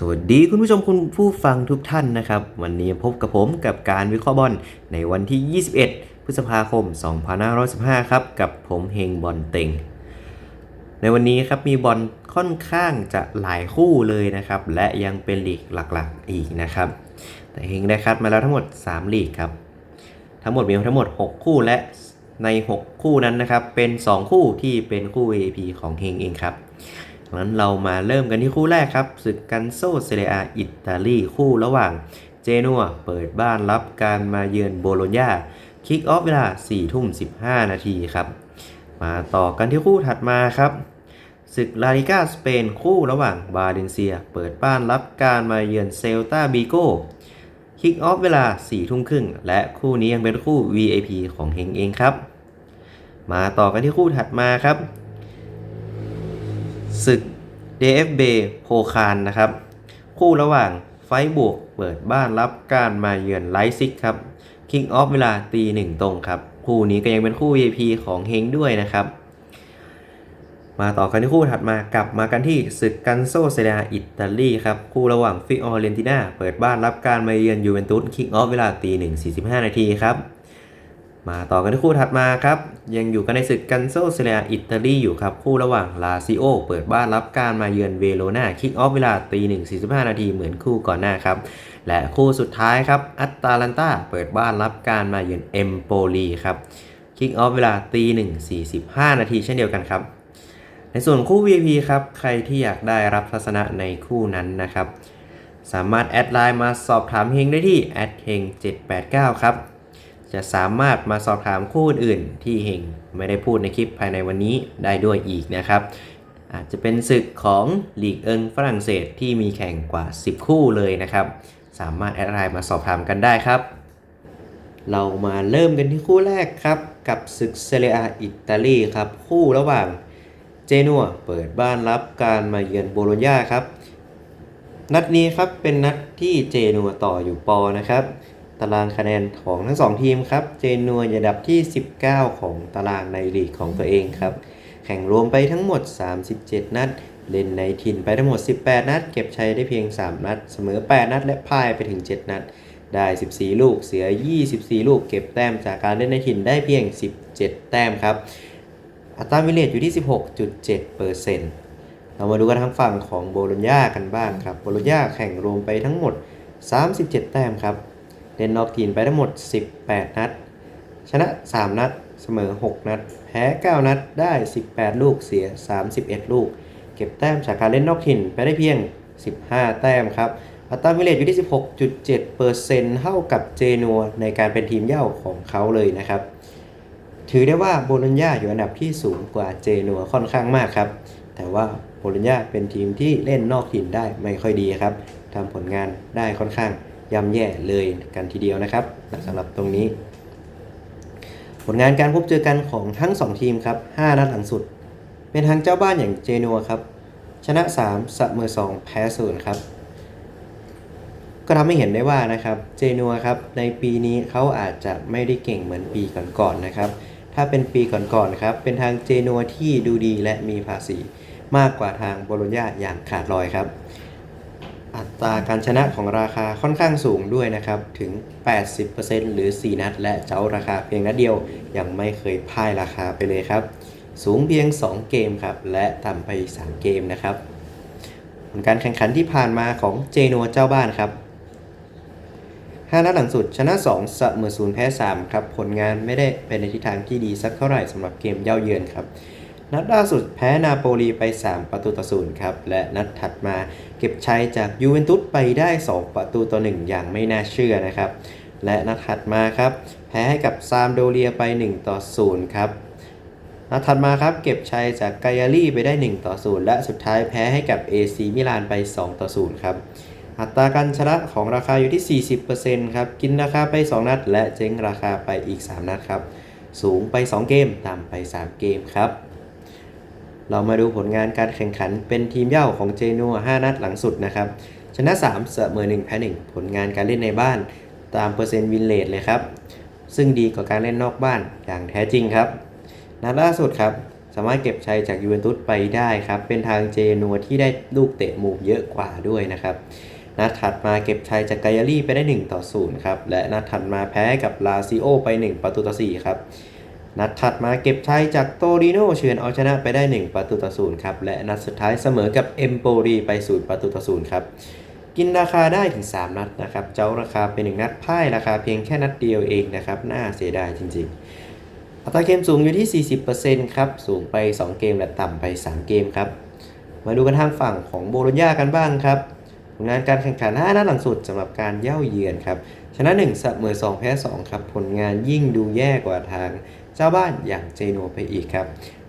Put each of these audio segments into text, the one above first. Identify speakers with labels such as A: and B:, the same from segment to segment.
A: สวัสดีคุณผู้ชมคุณผู้ฟังทุกท่านนะครับ วันนี้พบกับผมกับการวิเคราะห์บอลในวันที่ 21 พฤษภาคม 2515 ครับ กับผมเฮงบอลเต็ง ในวันนี้ครับมีบอลค่อนข้างจะหลายคู่เลยนะครับ และยังเป็นลีกหลักๆอีกนะครับ แต่เฮงได้คัดมาแล้วทั้งหมด 3 ลีกครับ ทั้งหมดมีทั้งหมด 6 คู่และใน 6 คู่นั้นนะครับเป็น 2 คู่ที่เป็นคู่ VIP ของเฮงเองครับ งั้นเรามาเริ่มกันที่คู่แรกครับศึกกันโซเซเรียอิตาลีคู่ระหว่างเจนัวเปิดบ้านรับการมาเยือนโบโลญญาคิกออฟเวลา4ทุ่ม15 นาทีครับ มาต่อกันที่คู่ถัดมาครับศึกลาลิกาสเปนคู่ระหว่างบาเลนเซีย เปิดบ้านรับการมาเยือนเซลตาบิโกคิกออฟเวลา4ทุ่มครึ่ง และคู่นี้ยังเป็นคู่ VIP ของเฮงเองครับ มาต่อกันที่คู่ถัดมาครับ ศึก DFB โพคานนะครับ คู่ระหว่างไฟบวกเปิดบ้านรับการมาเยือนไลซิกครับคิงออฟเวลาตีหนึ่งตรงครับ คู่นี้ก็ยังเป็นคู่ VIP ของเฮงด้วยนะครับ มาต่อกันที่คู่ถัดมากลับมากันที่ศึกกันโซเซเรียอิตาลีครับ คู่ระหว่างฟิออเรนติน่าเปิดบ้านรับการมาเยือนยูเวนตุสคิกออฟเวลาตีหนึ่งสี่สิบห้านาทีครับ มาต่อกันที่คู่ถัดมาครับ ยังอยู่กันในศึกกันโซเซเลียอิตาลีอยู่ครับ คู่ระหว่างลาซิโอเปิดบ้านรับการมาเยือนเวโรนาคิกออฟเวลาตีหนึ่งสี่สิบห้านาทีเหมือนคู่ก่อนหน้าครับ และคู่สุดท้ายครับอัตตาลันตาเปิดบ้านรับการมาเยือนเอมโปลีครับคิกออฟเวลาตีหนึ่งสี่สิบห้านาทีเช่นเดียวกันครับ ในส่วนคู่ VIP ครับ ใครที่อยากได้รับทัศนะในคู่นั้นนะครับ สามารถแอดไลน์มาสอบถามเฮงได้ที่แอดเฮง789 ครับ จะสามารถมาสอบถามคู่อื่นที่เฮงไม่ได้พูดในคลิปภายในวันนี้ได้ด้วยอีกนะครับ อาจจะเป็นศึกของลีกเอิงฝรั่งเศสที่มีแข่งกว่า 10 คู่เลยนะครับ สามารถแอดไลน์มาสอบถามกันได้ครับ เรามาเริ่มกันที่คู่แรกครับ กับศึกเซเรียอิตาลีครับคู่ระหว่างเจนัวเปิดบ้านรับการมาเยือนโบโลญญาครับ นัดนี้ครับเป็นนัดที่เจนัวต่ออยู่ปอนะครับ ตารางคะแนนของทั้งสองทีมครับ เจนัวอยู่อันดับที่ 19 ของตารางในลีกของตัวเองครับ แข่งรวมไปทั้งหมด 37 นัด เล่นในถิ่นไปทั้งหมด 18 นัด เก็บชัยได้เพียง 3 นัด เสมอ 8 นัด และพ่ายไปถึง 7 นัด ได้ 14 ลูก เสีย 24 ลูก เก็บแต้มจากการเล่นในถิ่นได้เพียง 17 แต้มครับ อัตราวิเลตอยู่ที่ 16.7%เปอร์เซ็นต์เรามาดูกันทางฝั่งของโบโลญญากันบ้างครับ โบโลญญาแข่งรวมไปทั้งหมด 37 แต้มครับ เล่นนอกทีมไปทั้งหมด 18 นัด ชนะ 3 นัด เสมอ 6 นัด แพ้ 9 นัด ได้ 18 ลูก เสีย 31 ลูก เก็บแต้มจากการเล่นนอกถิ่นไปได้เพียง 15 แต้มครับ อัตราวิเลตอยู่ที่ 16.7%เท่ากับเจนัวในการเป็นทีมเย่าของเขาเลยนะครับ ถือได้ว่าโบโลญญาอยู่อันดับที่สูงกว่าเจนัวค่อนข้างมากครับ แต่ว่าโบโลญญาเป็นทีมที่เล่นนอกถิ่นได้ไม่ค่อยดีครับทำผลงานได้ค่อนข้าง ย่ำแย่เลยกันทีเดียวนะครับสำหรับตรงนี้ ผลงานการพบเจอกันของทั้ง 2 ทีมครับ 5 นัดหลังสุด เป็นทางเจ้าบ้านอย่างเจนัวครับ ชนะ 3 เสมอ 2 แพ้0ครับ ก็ทำให้เห็นได้ว่านะครับเจนัวครับในปีนี้เขาอาจจะไม่ได้เก่งเหมือนปีก่อนๆนะครับ ถ้าเป็นปีก่อนๆครับเป็นทางเจนัวที่ดูดีและมีภาษีมากกว่าทางโบโลญญาอย่างขาดลอยครับ อัตราการชนะของราคาค่อนข้างสูงด้วยนะครับ ถึง 80%หรือ 4 นัด และเจ้าราคาเพียงนัดเดียว ยังไม่เคยพ่ายราคาไปเลยครับ สูงเพียง 2 เกมครับ และต่ำไป 3 เกมนะครับผลการแข่งขันที่ผ่านมาของเจโนเจ้าบ้านครับ5นัดหลังสุดชนะ2เสมอ0แพ้ 3 ครับ ผลงานไม่ได้เป็นในทิศทางที่ดีสักเท่าไหร่สำหรับเกมเย่าเยือนครับ นัดล่าสุดแพ้นาโปลีไป 3 ประตูต่อศูนย์ครับ และนัดถัดมา เก็บชัยจากยูเวนตุสไปได้ 2 ประตูต่อ 1 อย่างไม่น่าเชื่อนะครับ และนัดถัดมาครับ แพ้ให้กับซามโดเรียไป 1 ต่อ 0 ครับนัดถัดมาครับ เก็บชัยจากไกอารี่ไปได้ 1 ต่อ 0 และสุดท้ายแพ้ให้กับ AC มิลานไป 2 ต่อ 0 ครับ อัตราการชนะของราคาอยู่ที่ 40%ครับ กินราคาไป 2 นัด และเจ๊งราคาไปอีก 3 นัดครับ สูงไป 2 เกม ต่ำไป 3 เกมครับ เรามาดูผลงานการแข่งขันเป็นทีมเย่าของเจนัว5นัดหลังสุดนะครับ ชนะ 3 เสมอ1แพ้1ผลงานการเล่นในบ้านตามเปอร์เซ็นต์วินเลทเลยครับ ซึ่งดีกว่าการเล่นนอกบ้านอย่างแท้จริงครับ นัดล่าสุดครับ สามารถเก็บชัยจากยูเวนตุสไปได้ครับ เป็นทางเจนัวที่ได้ลูกเตะมุมเยอะกว่าด้วยนะครับ นัดถัดมาเก็บชัยจากไกอารี่ไปได้ 1 ต่อ 0 ครับ และนัดถัดมาแพ้กับลาซิโอไป 1 ประตูต่อ 4 ครับ นัดถัดมาเก็บชัยจากโตริโนเฉือนเอาชนะไปได้ 1 ประตูต่อ0ครับ และนัดสุดท้ายเสมอกับเอมโปรีไป0ประตูต่อ0ครับ กินราคาได้ถึง 3 นัดนะครับ เจ้าราคาเป็น 1 นัดพ่ายราคาเพียงแค่นัดเดียวเองนะครับ น่าเสียดายจริง ๆ อัตราเกมสูงอยู่ที่ 40%ครับ สูงไป 2 เกมและต่ำไป 3 เกมครับ มาดูกันทางฝั่งของโบโลญญากันบ้างครับผลงานการแข่งขัน5นัดหลังสุดสำหรับการเย่าเยือนครับ ชนะ 1 เสมอ2 แพ้ 2 ครับ ผลงานยิ่งดูแย่กว่าทาง เจ้าบ้านอย่างเจโนไปอีกครับ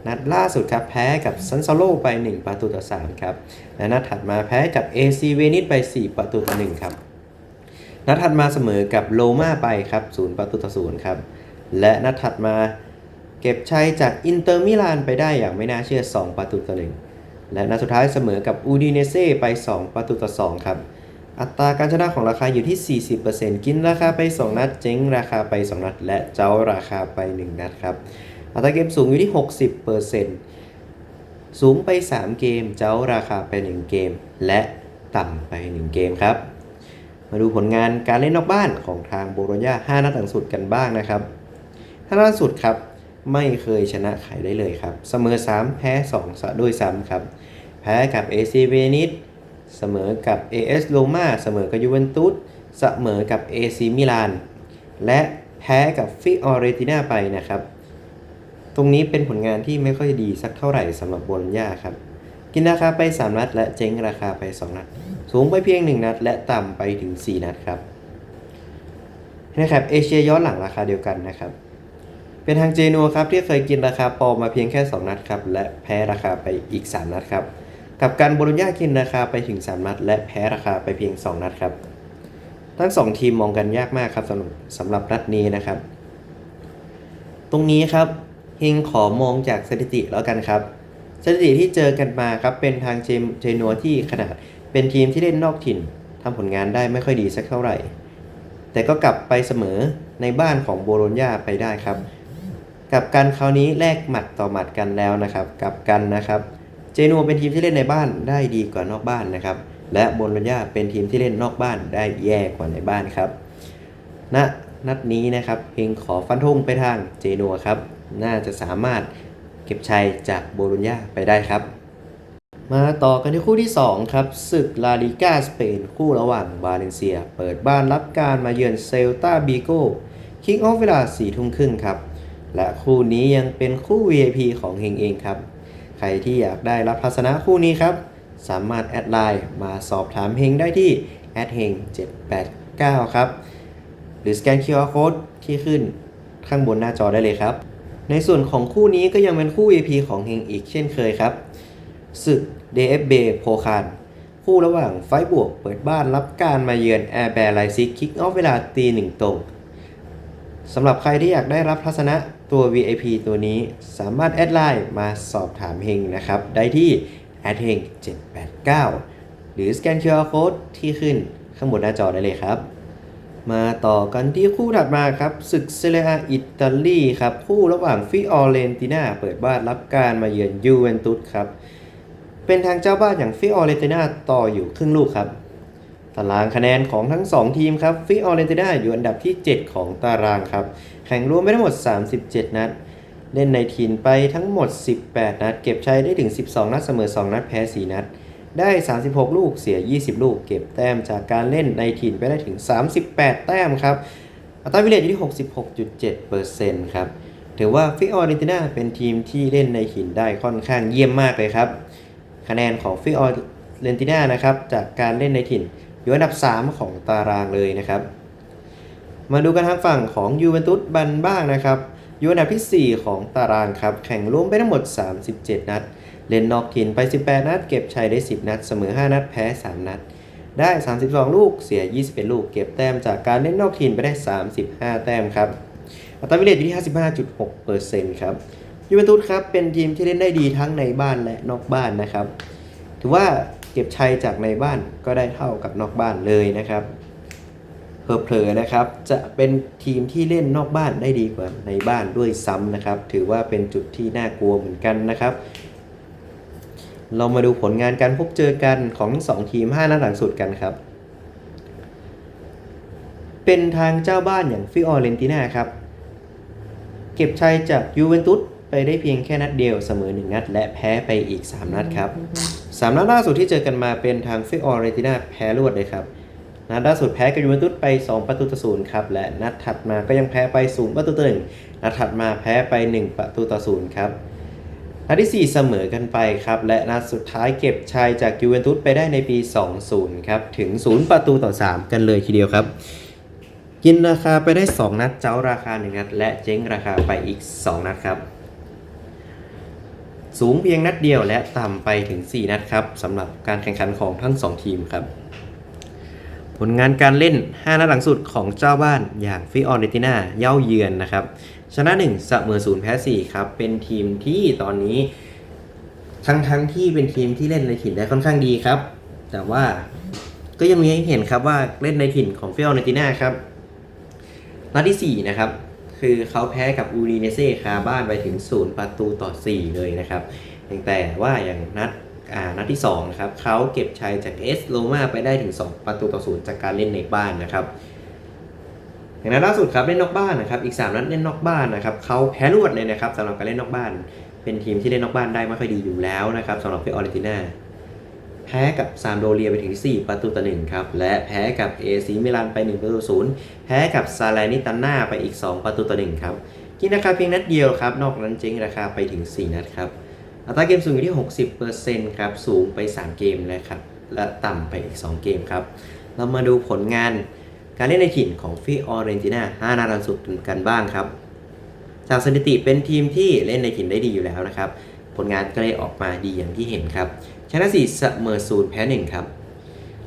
A: นัดล่าสุดครับแพ้กับซันซาโลไป 1 ประตูต่อ3ครับ และนัดถัดมาแพ้กับ AC เวนิสไป 4 ประตูต่อ1ครับ นัดถัดมาเสมอกับโลมาไปครับ0ประตูต่อ0ครับ และนัดถัดมาเก็บชัยจากอินเตอร์มิลานไปได้อย่างไม่น่าเชื่อ 2 ประตูต่อ1และนัดสุดท้ายเสมอกับอูดิเนเซ่ไป 2 ประตูต่อ2ครับ อัตราการชนะของราคาอยู่ที่ 40%กินราคาไป 2 นัด เจ๊งราคาไป 2 นัด และเจ้าราคาไป 1 นัดครับ อัตราเกมสูงอยู่ที่ 60%สูงไป 3 เกม เจ้าราคาไป 1 เกม และต่ำไป 1 เกมครับ มาดูผลงานการเล่นนอกบ้านของทางโบโลญา5นัดหลังสุดกันบ้างนะครับ5นัดหลังสุดครับไม่เคยชนะใครได้เลยครับ เสมอ 3 แพ้2ซะด้วยซ้ำครับ แพ้กับ AC เวนิส เสมอกับ AS โ o มาเสมอกับยูเวนตุสเสมอกับ AC มิลาน และแพ้กับฟิออเรติน่าไปนะครับ ตรงนี้เป็นผลงานที่ไม่ค่อยดีสักเท่าไหร่สำหรับโบลญญาครับ กินราคาไป 3 นัด และเจ๊งราคาไป 2 นัด สูงไปเพียง 1 นัด และต่ำไปถึง 4 นัดครับนะครับเอเชียย้อนหลังราคาเดียวกันนะครับเป็นทางเจนัวครับที่เคยกินราคาปอมาเพียงแค่ 2 นัดครับและแพ้ราคาไปอีก 3 นัดครับ กับการโบโลญญากินราคาไปถึง 3 นัด และแพ้ราคาไปเพียง 2 นัดครับ ทั้ง 2 ทีมมองกันยากมากครับสำหรับสำหรับนัดนี้นะครับ ตรงนี้ครับเฮงขอมองจากสถิติแล้วกันครับ สถิติที่เจอกันมาครับเป็นทางเจมเจนัวที่ขนาดเป็นทีมที่เล่นนอกถิ่นทำผลงานได้ไม่ค่อยดีสักเท่าไหร่ แต่ก็กลับไปเสมอในบ้านของโบโลญญาไปได้ครับ กับกันคราวนี้แลกหมัดต่อหมัดกันแล้วนะครับ กับกันนะครับ นัวเป็นทีมที่เล่นในบ้านได้ดีกว่านอกบ้านนะครับ และโบโลญญาเป็นทีมที่เล่นนอกบ้านได้แย่กว่าในบ้านครับณนัดนี้นะครับเฮงขอฟันธงไปทางเจนัวครับ น่าจะสามารถเก็บชัยจากโบโลญญาไปได้ครับ มาต่อกันที่คู่ที่ 2 ครับศึกลาลิกาสเปนคู่ระหว่างบาเลนเซีย เปิดบ้านรับการมาเยือนเซลตาบีโก้คิกออฟเวลา4ทุ่มครึ่งครับ และคู่นี้ยังเป็นคู่ VIP ของเฮงเองครับ ใครที่อยากได้รับทัศนะคู่นี้ครับ สามารถแอดไลน์มาสอบถามเฮงได้ที่แอดเฮง789 ครับ หรือสแกน QR Code ที่ขึ้นข้างบนหน้าจอได้เลยครับ ในส่วนของคู่นี้ก็ยังเป็นคู่ VP ของเฮงอีกเช่นเคยครับศึก DFB โพคานคู่ระหว่างไฟบวกเปิดบ้านรับการมาเยือนแอร์แบร์ไลซิกคิกออฟเวลาตีหนึ่งตรงสำหรับใครที่อยากได้รับทัศนะ ตัว VIP ตัวนี้สามารถแอดไลน์มาสอบถามเฮงนะครับ ได้ที่แอดเฮง789 หรือสแกน QR Code ที่ขึ้นข้างบนหน้าจอได้เลยครับ มาต่อกันที่คู่ถัดมาครับศึกเซเรียอิตาลีครับ คู่ระหว่างฟิออเรนติน่าเปิดบ้านรับการมาเยือนยูเวนตุสครับ เป็นทางเจ้าบ้านอย่างฟิออเรนติน่าต่ออยู่ครึ่งลูกครับตารางคะแนนของทั้ง 2 ทีมครับฟิออเรนติน่าอยู่อันดับที่ 7 ของตารางครับ แข่งรวมไปทั้งหมด 37 นัด เล่นในทีมไปทั้งหมด 18 นัด เก็บชัยได้ถึง 12 นัดเสมอ 2 นัดแพ้ 4 นัด ได้ 36 ลูกเสีย 20 ลูก เก็บแต้มจากการเล่นในถิ่นไปได้ถึง 38 แต้มครับอัตราวิเลตอยู่ที่ 66.7%ครับถือว่าฟิออเรนติน่าเป็นทีมที่เล่นในถิ่นได้ค่อนข้างเยี่ยมมากเลยครับ คะแนนของฟิออเรนติน่านะครับจากการเล่นในถิ่นอยู่อันดับ 3 ของตารางเลยนะครับ มาดูกันทางฝั่งของยูเวนตุสบันบ้างนะครับอยู่อันดับที่ 4 ของตารางครับ แข่งร่วมไปทั้งหมด 37 นัด เล่นนอกถิ่นไป 18 นัด เก็บชัยได้ 10 นัด เสมอ 5 นัด แพ้ 3 นัด ได้ 32 ลูก เสีย 21 ลูก เก็บแต้มจากการเล่นนอกถิ่นไปได้ 35 แต้มครับอัตราวิเลตอยู่ที่ 55.6%ครับ ยูเวนตุสครับ เป็นทีมที่เล่นได้ดีทั้งในบ้านและนอกบ้านนะครับ ถือว่าเก็บชัยจากในบ้านก็ได้เท่ากับนอกบ้านเลยนะครับ เผลอๆนะครับ จะเป็นทีมที่เล่นนอกบ้านได้ดีกว่าในบ้านด้วยซ้ำนะครับ ถือว่าเป็นจุดที่น่ากลัวเหมือนกันนะครับ เรามาดูผลงานการพบเจอกันของทั้งสองทีม 5 นัดหลังสุดกันครับ เป็นทางเจ้าบ้านอย่างฟิออเรนติน่าครับ เก็บชัยจากยูเวนตุสไปได้เพียงแค่นัดเดียวเสมอ 1 นัด และแพ้ไปอีก 3 นัดครับ 3 นัดล่าสุดที่เจอกันมาเป็นทางฟิออเรนติน่าแพ้รวดเลยครับ นัดล่าสุดแพ้กับยูเวนตุสไป 2 ประตูต่อศูนย์ครับ และนัดถัดมาก็ยังแพ้ไป 0 ประตูต่อหนึ่งนัดถัดมาแพ้ไป 1 ประตูต่อศูนย์ครับ นัดที่ 4 เสมอกันไปครับ และนัดสุดท้ายเก็บชัยจากยูเวนตุสไปได้ในปี 20 ครับ ถึง 0 ประตูต่อ 3 กันเลยทีเดียวครับ กินราคาไปได้ 2 นัด เจ้าราคา 1 นัด และเจ๊งราคาไปอีก 2 นัดครับสูงเพียงนัดเดียวและต่ำไปถึง 4 นัดครับสำหรับการแข่งขันของทั้ง 2 ทีมครับ ผลงานการเล่น 5 นัดหลังสุดของเจ้าบ้านอย่างฟิออเรติน่าเย่าเยือนนะครับ ชนะ1เสมอ0แพ้4ครับ เป็นทีมที่ตอนนี้ ทั้งทั้งที่เป็นทีมที่เล่นในถิ่นได้ค่อนข้างดีครับ แต่ว่าก็ยังมีให้เห็นครับว่าเล่นในถิ่นของฟิออเรติน่าครับ นัดที่ 4 นะครับ คือเขาแพ้กับอูดีเนเซ่คาบ้านไปถึง 0 ประตูต่อ 4 เลยนะครับเพียงแต่ว่าอย่างนัด นัดที่2นะครับเขาเก็บชัยจากเอสโลมาไปได้ถึง 2 ประตูต่อ0จากการเล่นในบ้านนะครับอย่างนั้นล่าสุดครับเล่นนอกบ้านนะครับอีก 3 นัดเล่นนอกบ้านนะครับเขาแพ้รวดเลยนะครับสำหรับการเล่นนอกบ้าน เป็นทีมที่เล่นนอกบ้านได้ไม่ค่อยดีอยู่แล้วนะครับสำหรับฟิออเรติน่าแพ้กับซามโดเรียไปถึง 4 ประตูต่อ1ครับ และแพ้กับเอซีมิลานไป 1 ประตูศูนย์แพ้กับซาเลนิตันนาไปอีก 2 ประตูต่อ1ครับ กินราคาเพียงนัดเดียวครับ นอกนั้นเจ๊งราคาไปถึง 4 นัดครับ อัตราเกมสูงอยู่ที่ 60%ครับ สูงไป 3 เกมนะครับ และต่ำไปอีก 2 เกมครับ เรามาดูผลงานการเล่นในถิ่นของฟิออเรนติน่า 5 นาดันสุดกันบ้างครับ จากสถิติเป็นทีมที่เล่นในถิ่นได้ดีอยู่แล้วนะครับ ผลงานก็เลยออกมาดีอย่างที่เห็นครับ ชนะ4เสมอ0แพ้1ครับ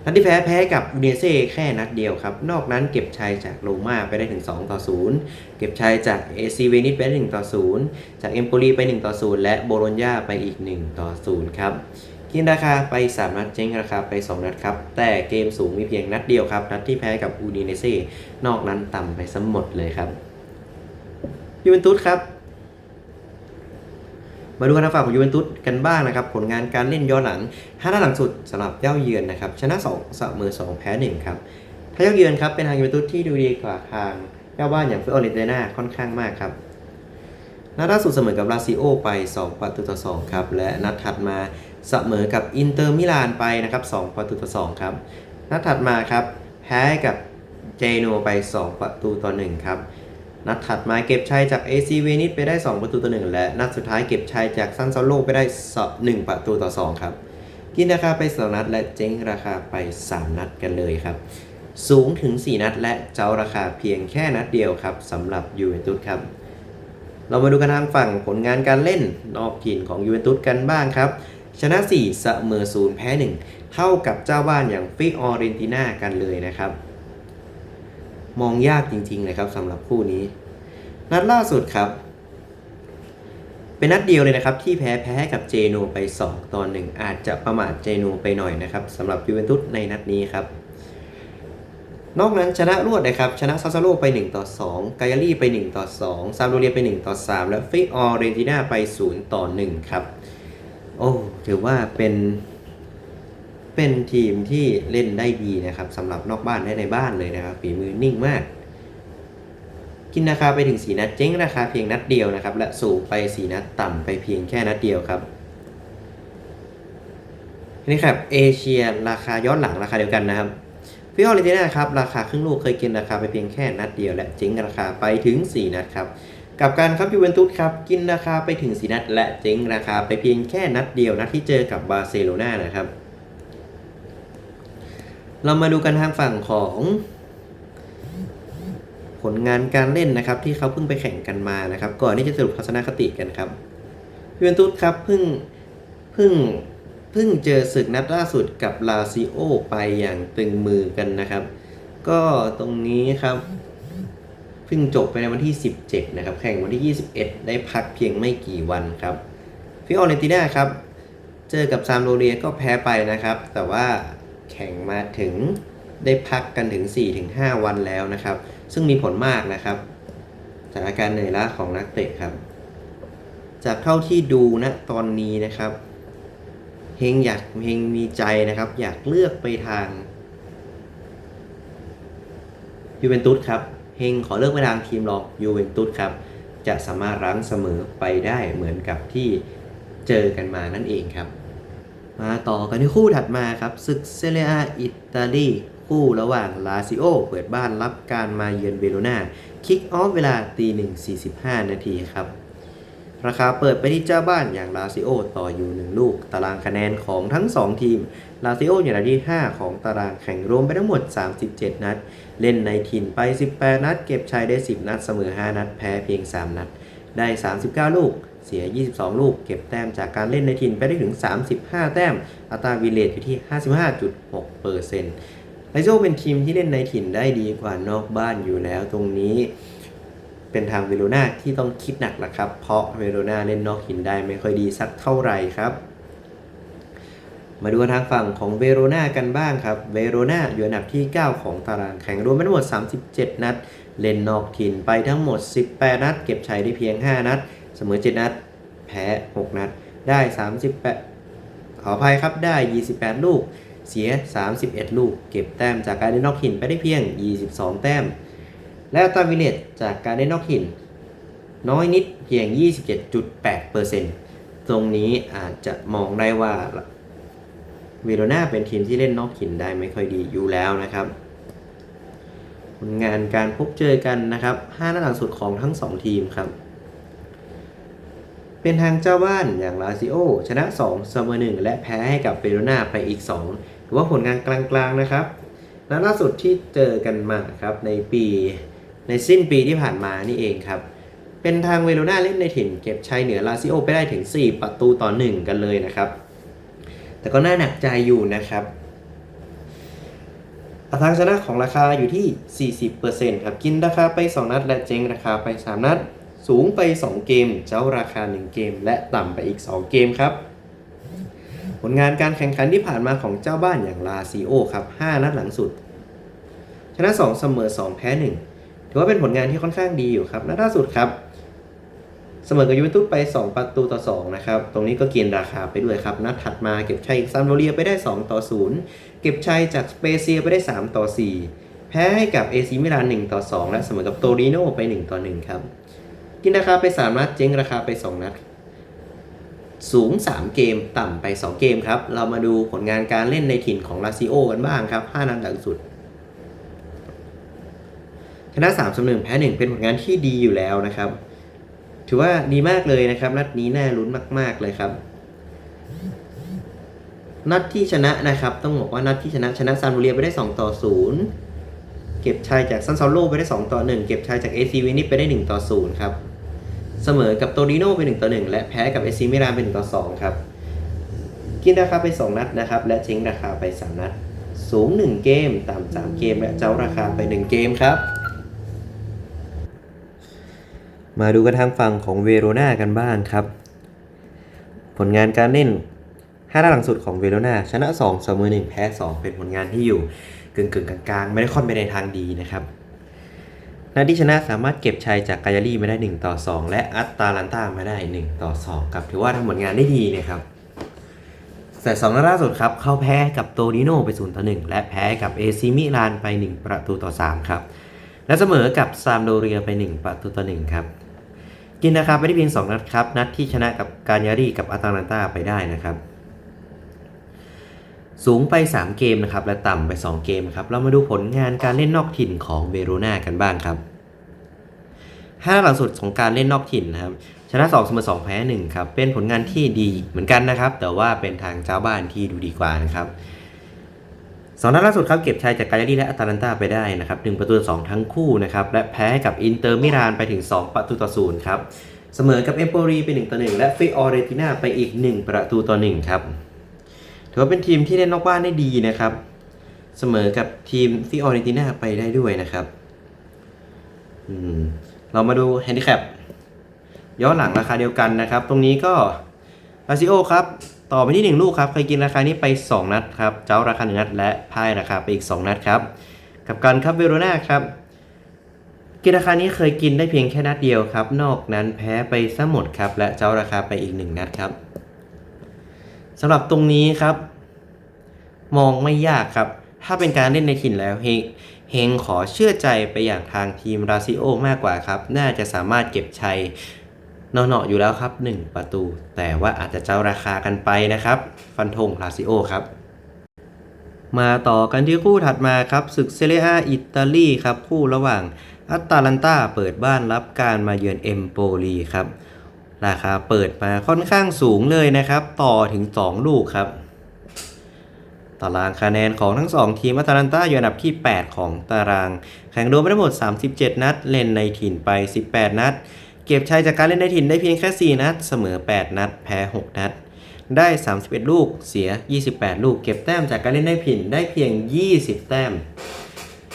A: นัดที่แพ้แพ้กับอูเนเซ่แค่นัดเดียวครับ นอกนั้นเก็บชัยจากโรม่าไปได้ถึง 2 ต่อ 0 เก็บชัยจากเอซีเวนิสไปได้1ต่อ 0 จากเอมโปลีไป 1 ต่อ 0 และโบโลญญาไปอีก 1 ต่อ 0 ครับกินราคาไป 3 นัดเจ๊งราคาไป 2 นัดครับ แต่เกมสูงมีเพียงนัดเดียวครับ นัดที่แพ้กับอูดีเนเซ่นอกนั้นต่ำไปสมหมดเลยครับยูเวนตุสครับ มาดูกันทางฝั่งของยูเวนตุสกันบ้างนะครับ ผลงานการเล่นย้อนหลัง5นัดหลังสุดสำหรับเย้าเยือนนะครับ ชนะ2เสมอ2 แพ้ 1 ครับ ถ้าเย้าเยือนครับ เป็นทางยูเวนตุสที่ดูดีกว่าทางเย้าบ้านอย่างฟิโอเรนติน่าค่อนข้างมากครับนัดล่าสุดเสมอกับลาซิโอไป 2 ประตูต่อ 2 ครับ และนัดถัดมาเสมอกับอินเตอร์มิลานไปนะครับ2ประตูต่อ 2 ครับ นัดถัดมาครับ แพ้กับเจโนไป 2 ประตูต่อ 1 ครับ นัดถัดมาเก็บชัยจาก AC เวนิสไปได้ 2 ประตูต่อ 1 และนัดสุดท้ายเก็บชัยจากซันซาโลไปได้ 1 ประตูต่อ 2 ครับ กินราคาไป 2 นัด และเจ๊งราคาไป 3 นัดกันเลยครับ สูงถึง 4 นัด และเจ้าราคาเพียงแค่นัดเดียวครับสำหรับยูเวนตุสครับ เรามาดูกันทางฝั่งผลงานการเล่นนอกถิ่นของยูเวนตุสกันบ้างครับ ชนะ 4 เสมอ0แพ้ 1 เท่ากับเจ้าบ้านอย่างฟิออเรนติน่ากันเลยนะครับ มองยากจริงๆเลยครับสำหรับคู่นี้ นัดล่าสุดครับ เป็นนัดเดียวเลยนะครับ ที่แพ้แพ้กับเจโนไป 2 ตอน1อาจจะประมาทเจโนไปหน่อยนะครับสำหรับยูเวนตุสในนัดนี้ครับ นอกนั้นชนะรวดนะครับ ชนะซาซาโลไป 1 ต่อ 2 กายาลีไป 1 ต่อ 2 ซามโดเรียไป 1 ต่อ 3 และฟิออเรนติน่าไป 0 ต่อ 1 ครับ โอ้ถือว่าเป็น เป็นทีมที่เล่นได้ดีนะครับสำหรับนอกบ้านและในบ้านเลยนะครับฝีมือนิ่งมาก กินราคาไปถึง 4 นัดเจ๊งราคาเพียงนัดเดียวนะครับ และสูงไป 4 นัดต่ำไปเพียงแค่นัดเดียวครับนี่ครับเอเชียราคาย้อนหลังราคาเดียวกันนะครับฟิออรนติน่าครับราคาครึ่งลูกเคยกินราคาไปเพียงแค่นัดเดียวและเจ๊งราคาไปถึง 4 นัดครับกับการครับยูเวนตุสครับกินราคาไปถึง 4 นัด และเจ๊งราคาไปเพียงแค่นัดเดียวนัดที่เจอกับบาร์เซโลนานะครับ เรามาดูกันทางฝั่งของ ผลงานการเล่นนะครับ ที่เขาเพิ่งไปแข่งกันมานะครับ ก่อนที่จะสรุปทัศนคติกันครับยูเวนตุสครับเพิ่งเพิ่งเพิ่งเจอศึกนัดล่าสุดกับลาซิโอไปอย่างตึงมือกันนะครับ ก็ตรงนี้ครับเพิ่งจบไปในวันที่ 17 นะครับ แข่งวันที่ 21 ได้พักเพียงไม่กี่วันครับฟิออเรนติน่าครับ เจอกับซามโดเรียก็แพ้ไปนะครับ แต่ว่า แข่งมาถึงได้พักกันถึง 4-5 วันแล้วนะครับ ซึ่งมีผลมากนะครับสถานการณ์เหนื่อยล้าของนักเตะครับ จากเท่าที่ดูนะตอนนี้นะครับเฮงอยากเฮงมีใจนะครับ อยากเลือกไปทางยูเวนตุสครับเฮงขอเลือกไปทางทีมรองยูเวนตุสครับ จะสามารถรั้งเสมอไปได้เหมือนกับที่เจอกันมานั่นเองครับ มาต่อกันที่คู่ถัดมาครับศึกเซเรียอิตาลีคู่ระหว่างลาซิโอเปิดบ้านรับการมาเยือนเวโรนาคิกออฟเวลาตีหนึ่งสี่สิบห้านาทีครับ ราคาเปิดไปที่เจ้าบ้านอย่างลาซิโอต่ออยู่ 1 ลูก ตารางคะแนนของทั้ง 2 ทีม ลาซิโออยู่อันดับที่ 5 ของตารางแข่งรวมไปทั้งหมด 37 นัด เล่นในถิ่นไป 18 นัด เก็บชัยได้ 10 นัดเสมอ 5 นัด แพ้เพียง 3 นัด ได้ 39 ลูก เสีย 22 ลูก เก็บแต้มจากการเล่นในถิ่นไปได้ถึง 35 แต้ม อัตราวิเลตอยู่ที่ 55.6เปอร์เซ็นต์ลาซิโอเป็นทีมที่เล่นในถิ่นได้ดีกว่านอกบ้านอยู่แล้วตรงนี้เป็นทางเวโรนาที่ต้องคิดหนักละครับ เพราะเวโรนาเล่นนอกหินได้ไม่ค่อยดีสักเท่าไหร่ครับ มาดูทางฝั่งของเวโรนากันบ้างครับ เวโรนาอยู่อันดับที่ 9 ของตารางแข่งรวมไปทั้งหมด 37 นัด เล่นนอกถิ่นไปทั้งหมด 18 นัด เก็บชัยได้เพียง 5 นัด เสมอ 7 นัด แพ้ 6 นัด ได้ 38 ขออภัยครับได้ 28 ลูก เสีย 31 ลูก เก็บแต้มจากการเล่นนอกถิ่นไปได้เพียง 22 แต้ม และตราวิเลตจากการได้นอกหิน น้อยนิดเพียง 27.8%ตรงนี้อาจจะมองได้ว่าเวโรนาเป็นทีมที่เล่นนอกหินได้ไม่ค่อยดีอยู่แล้วนะครับผลงานการพบเจอกันนะครับ 5 นัดหลังสุดของทั้ง 2 ทีมครับ เป็นทางเจ้าบ้านอย่างลาซิโอ ชนะ 2 เสมอ 1 และแพ้ให้กับเวโรนาไปอีก 2 ถือว่าผลงานกลางๆนะครับนัดล่าสุดที่เจอกันมาครับในปีในสิ้นปีที่ผ่านมานี่เองครับ เป็นทางเวโรนาเล่นในถิ่นเก็บชัยเหนือลาซิโอไปได้ถึง 4 ประตูต่อ 1 กันเลยนะครับ แต่ก็น่าหนักใจอยู่นะครับอัตราชนะของราคาอยู่ที่ 40%ครับ กินราคาไป 2 นัด และเจ๊งราคาไป 3 นัด สูงไป 2 เกม เจ้าราคา 1 เกม และต่ำไปอีก 2 เกมครับ ผลงานการแข่งขันที่ผ่านมาของเจ้าบ้านอย่างลาซิโอครับ 5 นัดหลังสุด ชนะ 2 เสมอ 2 แพ้ 1 ถือว่าเป็นผลงานที่ค่อนข้างดีอยู่ครับนัดล่าสุดครับ เสมอกับยูเวนตุสไป 2 ประตูต่อ 2 นะครับ ตรงนี้ก็เกินราคาไปด้วยครับ นัดถัดมาเก็บชัยซัมโดเรียไปได้ 2 ต่อ 0 เก็บชัยจากสเปเซียไปได้ 3 ต่อ 4 แพ้ให้กับเอซิมิลาน1ต่อ 2 และเสมอกับโตริโนไป 1 ต่อ 1 ครับ กินราคาไป 3 นัด เจ๊งราคาไป 2 นัด สูง 3 เกมต่ำไป 2 เกมครับ เรามาดูผลงานการเล่นในถิ่นของลาซิโอกันบ้างครับ 5 นัดหลังสุด ชนะ3เสมอ1แพ้1เป็นผลงานที่ดีอยู่แล้วนะครับ ถือว่าดีมากเลยนะครับ นัดนี้น่าลุ้นมาก ๆ เลยครับ นัดที่ชนะนะครับ ต้องบอกว่านัดที่ชนะชนะซานโดเรียไปได้ 2 ต่อ 0เก็บชัยจากซันซาโลไปได้ 2 ต่อ 1 เก็บชัยจากเอซีวินิไปได้ 1 ต่อ 0 ครับ เสมอกับโตริโนไป1ต่อ1และแพ้กับเอซีมิลานไป1ต่อ2ครับกินราคาไป 2 นัดนะครับ และเช้งราคาไป 3 นัด สูง 1 เกมต่ำ3 เกม และเจ้าราคาไป 1 เกมครับ มาดูกันทางฝั่งของเวโรนากันบ้างครับ ผลงานการเล่น5นัดหลังสุดของเวโรนาชนะ 2 เสมอ 1 แพ้ 2 เป็นผลงานที่อยู่กึ่งกึ่งๆกลางๆ ไม่ได้ค่อนไปในทางดีนะครับ นัดที่ชนะสามารถเก็บชัยจากกายารีมาได้ 1 ต่อ 2 และอัตตาลันต้ามาได้ 1 ต่อ 2 ครับถือว่าทำผลงานได้ดีนะครับ แต่สองนัดล่าสุดครับ เข้าแพ้กับโตริโนไป0ต่อ1และแพ้กับเอซิมิลานไป 1 ประตูต่อ 3 ครับ และเสมอกับซามโดเรียไป 1 ประตูต่อ 1 ครับ กินนะครับไปได้เพียง 2 นัดครับ นัดที่ชนะกับการยารีกับอาตาลันตาไปได้นะครับ สูงไป 3 เกมนะครับและต่ำไป 2 เกมครับเรามาดูผลงานการเล่นนอกถิ่นของเวโรนากันบ้างครับ5นัดหลังสุดของการเล่นนอกถิ่นนะครับชนะ2เสมอ2แพ้1ครับเป็นผลงานที่ดีเหมือนกันนะครับ แต่ว่าเป็นทางเจ้าบ้านที่ดูดีกว่านะครับสองนัดล่าสุดครับเก็บชัยจากกาญารีและอาตาลันตาไปได้นะครับ1ประตูต่อ2ทั้งคู่นะครับและแพ้กับอินเตอร์มิลานไปถึง 2 ประตูต่อ0ครับเสมอกับเอมโปรีไป1ต่อ1และฟิออเรติน่าไปอีก 1 ประตูต่อ1ครับ ถือว่าเป็นทีมที่เล่นนอกบ้านได้ดีนะครับ เสมอกับทีมฟิออเรติน่าไปได้ด้วยนะครับเรามาดูแฮนดิแคปย้อนหลังราคาเดียวกันนะครับ ตรงนี้ก็ลาซิโอครับ ต่อไปที่ 1 ลูกครับ เคยกินราคานี้ไป 2 นัดครับ เจ้าราคา1นัด และพ่ายราคาไปอีก 2 นัดครับ กับการครับเวโรนาครับกินราคานี้เคยกินได้เพียงแค่นัดเดียวครับ นอกนั้นแพ้ไปซะหมดครับ และเจ้าราคาไปอีก 1 นัดครับ สำหรับตรงนี้ครับ มองไม่ยากครับ ถ้าเป็นการเล่นในถิ่นแล้วเฮงเฮงขอเชื่อใจไปอย่างทางทีมราซิโอมากกว่าครับ น่าจะสามารถเก็บชัยเนาะๆอยู่แล้วครับ 1 ประตู แต่ว่าอาจจะเจ้าราคากันไปนะครับ ฟันธงราซิโอครับ มาต่อกันที่คู่ถัดมาครับศึกเซเรียอาอิตาลีครับ คู่ระหว่างอัตตาลันตาเปิดบ้านรับการมาเยือนเอมโปลีครับ ราคาเปิดมาค่อนข้างสูงเลยนะครับ ต่อถึง 2 ลูกครับ ตารางคะแนนของทั้ง 2 ทีมอัตแลนตาอยู่อันดับที่ 8 ของตาราง แข่งรวมไปทั้งหมด 37 นัด เล่นในถิ่นไป 18 นัด เก็บชัยจากการเล่นในถิ่นได้เพียงแค่ 4 นัด เสมอ 8 นัด แพ้ 6 นัด ได้ 31 ลูก เสีย 28 ลูก เก็บแต้มจากการเล่นในถิ่นได้เพียง 20 แต้ม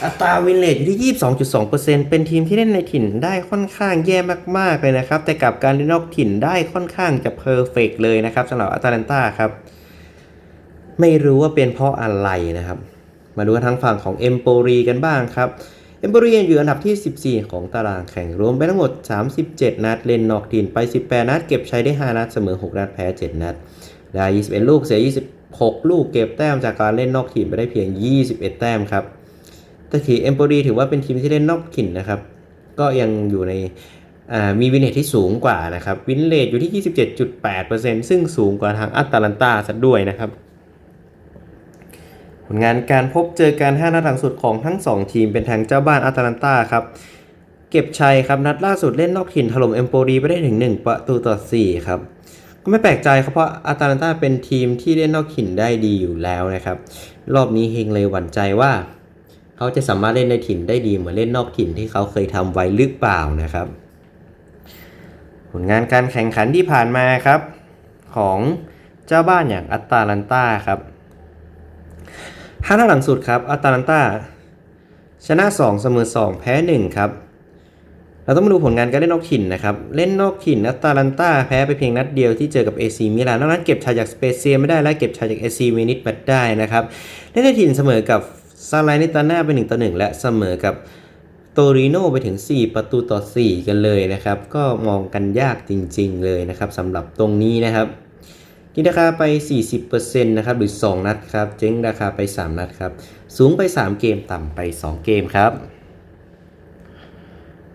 A: อัตราวินเลทอยู่ที่ 22.2%เป็นทีมที่เล่นในถิ่นได้ค่อนข้างแย่มากๆเลยนะครับ แต่กับการเล่นนอกถิ่นได้ค่อนข้างจะเพอร์เฟกเลยนะครับสำหรับอัตแลนตาครับ ไม่รู้ว่าเป็นเพราะอะไรนะครับ มาดูกันทางฝั่งของเอมโปรีกันบ้างครับเอมโปรีอยู่อันดับที่ 14 ของตารางแข่งรวมไปทั้งหมด 37 นัด เล่นนอกถิ่นไป 18 นัด เก็บใช้ได้ 5 นัดเสมอ 6 นัดแพ้ 7 นัด ได้ 21 ลูกเสีย 26 ลูกเก็บแต้มจากการเล่นนอกถิ่นไปได้เพียง 21 แต้มครับ แต่ทีเอมโปรีถือว่าเป็นทีมที่เล่นนอกถิ่นนะครับ ก็ยังอยู่ในมีวินเลทที่สูงกว่านะครับ วินเลทอยู่ที่ 27.8%ซึ่งสูงกว่าทางอัตแลนตาซะด้วยนะครับ ผลงานการพบเจอกัน5นัดหลังสุดของทั้ง 2 ทีมเป็นทางเจ้าบ้านอัตแลนตาครับ เก็บชัยครับนัดล่าสุดเล่นนอกถิ่นถล่มเอมโปรีไปได้ถึง 1 ประตูต่อ 4 ครับก็ไม่แปลกใจครับเพราะอัตแลนตาเป็นทีมที่เล่นนอกถิ่นได้ดีอยู่แล้วนะครับ รอบนี้เฮงเลยหวั่นใจว่า เขาจะสามารถเล่นในถิ่นได้ดีเหมือนเล่นนอกถิ่นที่เขาเคยทำไว้หรือเปล่านะครับ ผลงานการแข่งขันที่ผ่านมาครับ ของเจ้าบ้านอย่างอัตแลนตาครับห้านัดหลังสุดครับอัตแลนตาชนะ 2 เสมอ 2 แพ้ 1 ครับ เราต้องมาดูผลงานการเล่นนอกถิ่นนะครับ เล่นนอกถิ่นอัตแลนตาแพ้ไปเพียงนัดเดียวที่เจอกับ AC มิลานนอกนั้นเก็บชัยจากสเปเซียไม่ได้และเก็บชัยจาก AC เวนิสมาได้นะครับเล่นในถิ่นเสมอกับ ซาไลนิตาน่าไป1ต่อ1และเสมอกับโตริโนไปถึง 4 ประตูต่อ 4 กันเลยนะครับ ก็มองกันยากจริง ๆ เลยนะครับสำหรับตรงนี้นะครับกินราคาไป 40%นะครับหรือ 2 นัดครับ เจ๊งราคาไป 3 นัดครับ สูงไป 3 เกมต่ำไป 2 เกมครับ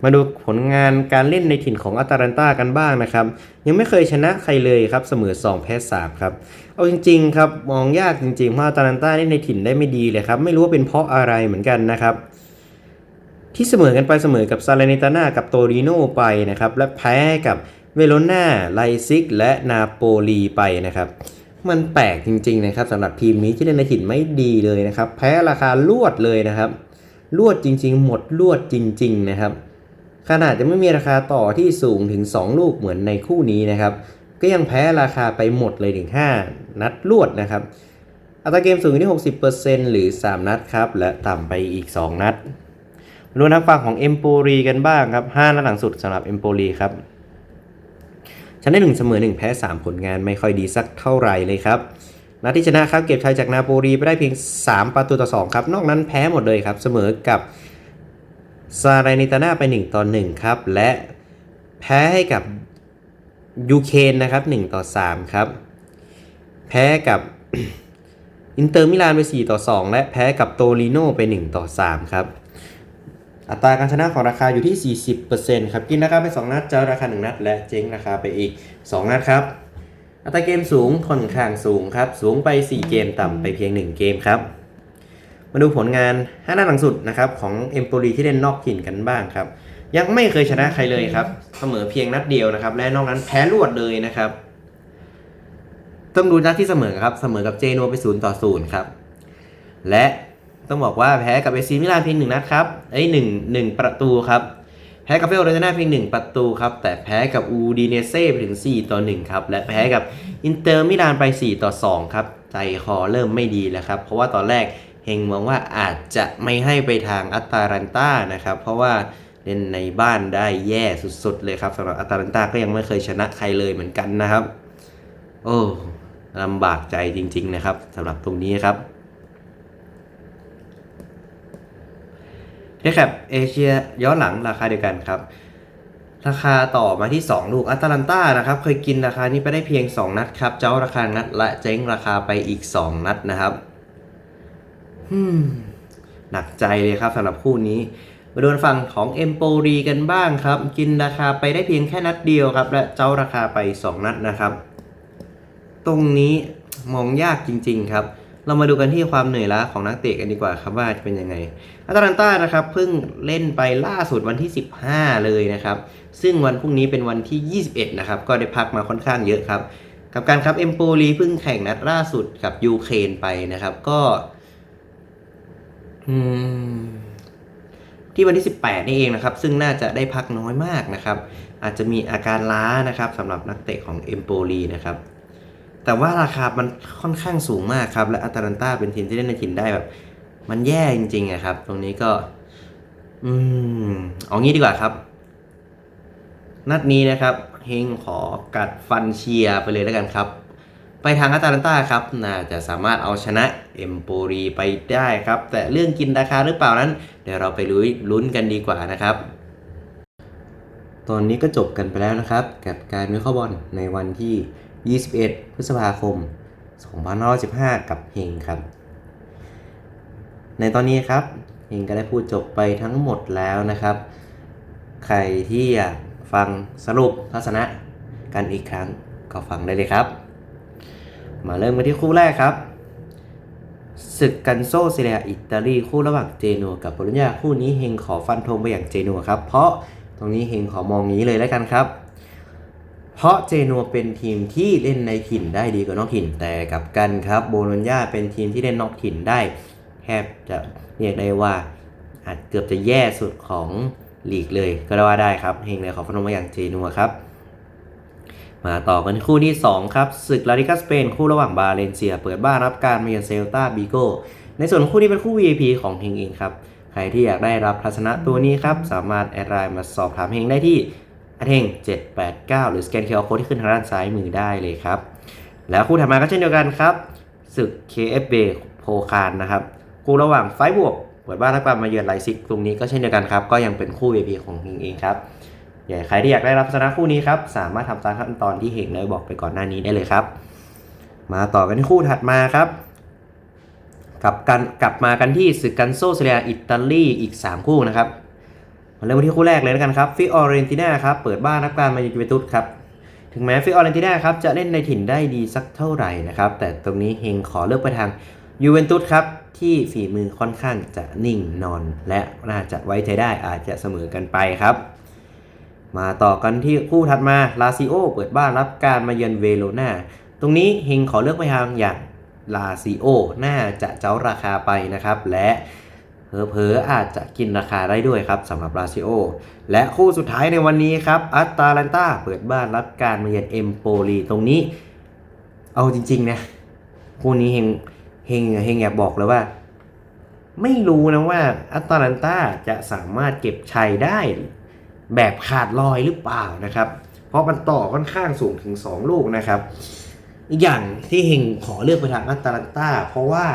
A: มาดูผลงานการเล่นในถิ่นของอัตแลนตากันบ้างนะครับ ยังไม่เคยชนะใครเลยครับเสมอ 2 แพ้3ครับ เอาจริงๆครับมองยากจริงๆเพราะอัตแลนตาเล่นในถิ่นได้ไม่ดีเลยครับ ไม่รู้ว่าเป็นเพราะอะไรเหมือนกันนะครับ ที่เสมอกันไปเสมอกับซาเลนิตาน่ากับโตริโนไปนะครับ และแพ้กับเวโรนาไลซิก และนาโปลีไปนะครับมันแปลกจริงๆนะครับสำหรับทีมนี้ที่เล่นในถิ่นไม่ดีเลยนะครับ แพ้ราคาลวดเลยนะครับลวดจริง ๆ หมดลวดจริง ๆ นะครับ ขนาดจะไม่มีราคาต่อที่สูงถึง 2 ลูกเหมือนในคู่นี้นะครับ ก็ยังแพ้ราคาไปหมดเลยถึง 5 นัดลวดนะครับ อัตราเกมสูงอยู่ที่ 60%หรือ 3 นัดครับ และต่ำไปอีก 2 นัดมาดูทางฝั่งของเอมโปรีกันบ้างครับ 5 นัดหลังสุดสำหรับเอมโปรีครับชนะ1เสมอ1แพ้ 3 ผลงานไม่ค่อยดีสักเท่าไหร่เลยครับนัดที่ชนะครับเก็บชัยจากนาโปลีไปได้เพียง 3 ประตูต่อ 2 ครับ นอกนั้นแพ้หมดเลยครับ เสมอกับ ซาเรนิตาน่าไป 1 ต่อ 1 ครับ และแพ้ให้กับยูเคนนะครับ1ต่อ 3 ครับ แพ้กับอินเตอร์มิลานไป 4 ต่อ 2 และแพ้กับโตริโนไป 1 ต่อ 3 ครับ อัตราการชนะของราคาอยู่ที่ 40%ครับกินราคาไป 2 นัดเจอราคา 1 นัด และเจ๊งราคาไปอีก 2 นัดครับ อัตราเกมสูงค่อนข้างสูงครับ สูงไป 4 เกมต่ำไปเพียง 1 เกมครับ มาดูผลงาน5นัดหลังสุดนะครับของเอมโปลีที่เล่นนอกถิ่นกันบ้างครับ ยังไม่เคยชนะใครเลยครับ เสมอเพียงนัดเดียวนะครับ และนอกนั้นแพ้รวดเลยนะครับ ต้องดูนัดที่เสมอครับ เสมอกับเจโนไป0ต่อ0ครับ และต้องบอกว่าแพ้กับเอซีมิลานเพียงหนึ่งนัดครับไอ้ยหนึ่งหนึ่งประตูครับแพ้กับเฟลโรเจน่าเพียงหนึ่งประตูครับ แต่แพ้กับอูดีเนเซ่ไปถึง 4 ต่อ 1 ครับ และแพ้กับอินเตอร์มิลานไป 4 ต่อ 2 ครับ ใจคอเริ่มไม่ดีแล้วครับ เพราะว่าตอนแรก เฮงมองว่าอาจจะไม่ให้ไปทางอัตตาลันตานะครับ เพราะว่าเล่นในบ้านได้แย่สุดๆเลยครับสำหรับอัตตาลันตาก็ยังไม่เคยชนะใครเลยเหมือนกันนะครับ โอ้ลำบากใจจริง ๆ นะครับสำหรับตรงนี้ครับเรียกแบบเอเชียย้อนหลังราคาเดียวกันครับราคาต่อมาที่ 2 ลูกอัตแลนตานะครับ เคยกินราคานี้ไปได้เพียง 2 นัดครับ เจ้าราคานัดและเจ๊งราคาไปอีก 2 นัดนะครับ หนักใจเลยครับสำหรับคู่นี้ มาดูฝั่งของเอ็มโปรีกันบ้างครับ กินราคาไปได้เพียงแค่นัดเดียวครับ และเจ้าราคาไป 2 นัดนะครับ ตรงนี้มองยากจริง ๆ ครับเรามาดูกันที่ความเหนื่อยล้าของนักเตะกันดีกว่าครับว่าจะเป็นยังไงอัตแลนตานะครับเพิ่งเล่นไปล่าสุดวันที่ 15 เลยนะครับ ซึ่งวันพรุ่งนี้เป็นวันที่ 21 นะครับ ก็ได้พักมาค่อนข้างเยอะครับ กับการครับเอ็มโปลีเพิ่งแข่งนัดล่าสุดกับยูเครนไปนะครับ ก็ ที่วันที่ 18 นี่เองนะครับ ซึ่งน่าจะได้พักน้อยมากนะครับ อาจจะมีอาการล้านะครับสำหรับนักเตะของเอมโปลีนะครับ แต่ว่าราคามันค่อนข้างสูงมากครับ และอัตแลนตาเป็นทีมที่เล่นในถิ่นได้แบบ มันแย่จริงๆอะครับ ตรงนี้ก็ อืมเอางี้ดีกว่าครับ นัดนี้นะครับ เฮงขอกัดฟันเชียร์ไปเลยแล้วกันครับ ไปทางอัตแลนตาครับ น่าจะสามารถเอาชนะเอ็มโปรีไปได้ครับ แต่เรื่องกินราคาหรือเปล่านั้น เดี๋ยวเราไปลุ้นลุ้นกันดีกว่านะครับ ตอนนี้ก็จบกันไปแล้วนะครับ กับการวิเคราะห์บอลในวันที่ 21 พฤษภาคม 2515 กับเฮงครับ ในตอนนี้ครับเฮงก็ได้พูดจบไปทั้งหมดแล้วนะครับ ใครที่อยากฟังสรุปทัศนะกันอีกครั้งก็ฟังได้เลยครับ มาเริ่มกันที่คู่แรกครับศึกกันโซเซียอิตาลีคู่ระหว่างเจนัวกับโบโลญญาคู่นี้เฮงขอฟันธงไปอย่างเจนัวครับ เพราะตรงนี้เฮงขอมองนี้เลยแล้วกันครับ เพราะเจนัวเป็นทีมที่เล่นในถิ่นได้ดีกว่านอกถิ่นแต่กับกันครับโบโลญญาเป็นทีมที่เล่นนอกถิ่นได้แทบจะเรียกได้ว่าอาจเกือบจะแย่สุดของลีกเลยก็ว่าได้ครับเฮงเลยขอฟันธงมาอย่างเจนัวครับ มาต่อกันคู่ที่ 2 ครับศึกลาลิกาสเปนคู่ระหว่างบาเลนเซีย เปิดบ้านรับการมาเยือนเซลตาบิโกในส่วนคู่นี้เป็นคู่ VIP ของเฮงเองครับ ใครที่อยากได้รับทัศนะตัวนี้ครับ สามารถแอดไลน์มาสอบถามเฮงได้ที่อเฮง789 หรือสแกนเคอร์โค้ดที่ขึ้นทางด้านซ้ายมือได้เลยครับ แล้วคู่ถัดมาก็เช่นเดียวกันครับศึก KFB โพคารนะครับคู่ระหว่างไฟบวกเปิดบ้านรับการมาเยือนไลซิกตรงนี้ก็เช่นเดียวกันครับก็ยังเป็นคู่ VIP ของเฮงเองครับ อย่าใครที่อยากได้รับชนะคู่นี้ครับ สามารถทำตามขั้นตอนที่เห็นได้บอกไปก่อนหน้านี้ได้เลยครับ มาต่อกันที่คู่ถัดมาครับกลับกันกลับมากันที่ศึกกันโซเซียอิตาลีอีก 3 คู่นะครับมาเริ่มกันที่คู่แรกเลยแล้วกันครับฟิออเรนติน่าครับเปิดบ้านรับการมาเยือนยูเวนตุสครับถึงแม้ฟิออเรนติน่าครับจะเล่นในถิ่นได้ดีสักเท่าไหร่นะครับ แต่ตรงนี้เฮงขอเลือกไปทางยูเวนตุสครับที่ฝีมือค่อนข้างจะนิ่งนอน และน่าจะไว้ใจได้อาจจะเสมอกันไปครับ มาต่อกันที่คู่ถัดมาลาซิโอเปิดบ้านรับการมาเยือนเวโรนาตรงนี้เฮงขอเลือกไปทางอย่างลาซิโอน่าจะเจ้าราคาไปนะครับ และเพอๆอาจจะกินราคาได้ด้วยครับสำหรับลาซิโอ และคู่สุดท้ายในวันนี้ครับอัตตาลันตาเปิดบ้านรับการมาเยือนเอมโปลีตรงนี้ เอาจริงๆนะคู่นี้เฮงเฮงเฮงอยากบอกเลยว่า ไม่รู้นะว่าอัตแลนตาจะสามารถเก็บชัยได้ แบบขาดลอยหรือเปล่านะครับ เพราะมันต่อค่อนข้างสูงถึง 2 ลูกนะครับ อีกอย่างที่เฮงขอเลือกไปทางอัตแลนตาเพราะว่า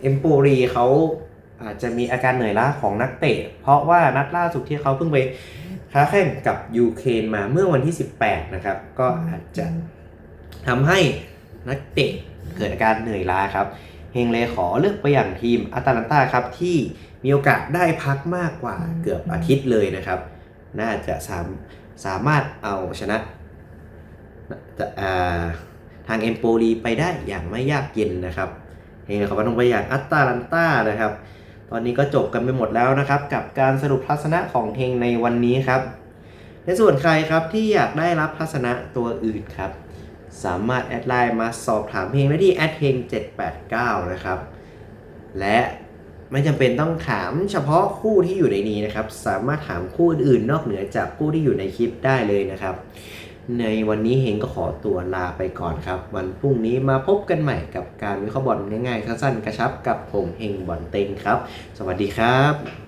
A: เอมโปรีเขาอาจจะมีอาการเหนื่อยล้าของนักเตะ เพราะว่านัดล่าสุดที่เขาเพิ่งไปค้าแข่งกับยูเครนมาเมื่อวันที่ 18 นะครับ ก็อาจจะทำให้นักเตะเกิดอาการเหนื่อยล้าครับ เฮงเลยขอเลือกไปอย่างทีมอัตแลนตาครับที่มีโอกาสได้พักมากกว่าเกือบอาทิตย์เลยนะครับ น่าจะสามสามารถเอาชนะาทางเอมโปลีไปได้อย่างไม่ยากเย็นนะครับเฮงเลยขอพันงไปอย่างอัตแลนตานะครับ ตอนนี้ก็จบกันไปหมดแล้วนะครับ กับการสรุปทัศนะของเฮงในวันนี้ครับ ในส่วนใครครับที่อยากได้รับทัศนะตัวอื่นครับ สามารถแอดไลน์มาสอบถามเพลงได้ที่แอดเพลง789 นะครับ และ ไม่จำเป็นต้องถามเฉพาะคู่ที่อยู่ในนี้นะครับ สามารถถามคู่อื่นๆนอกเหนือจากคู่ที่อยู่ในคลิปได้เลยนะครับ ในวันนี้เฮงก็ขอตัวลาไปก่อนครับ วันพรุ่งนี้มาพบกันใหม่กับการวิเคราะห์บอลง่ายๆสั้นๆกระชับกับผมเฮงบอลเต็งครับ สวัสดีครับ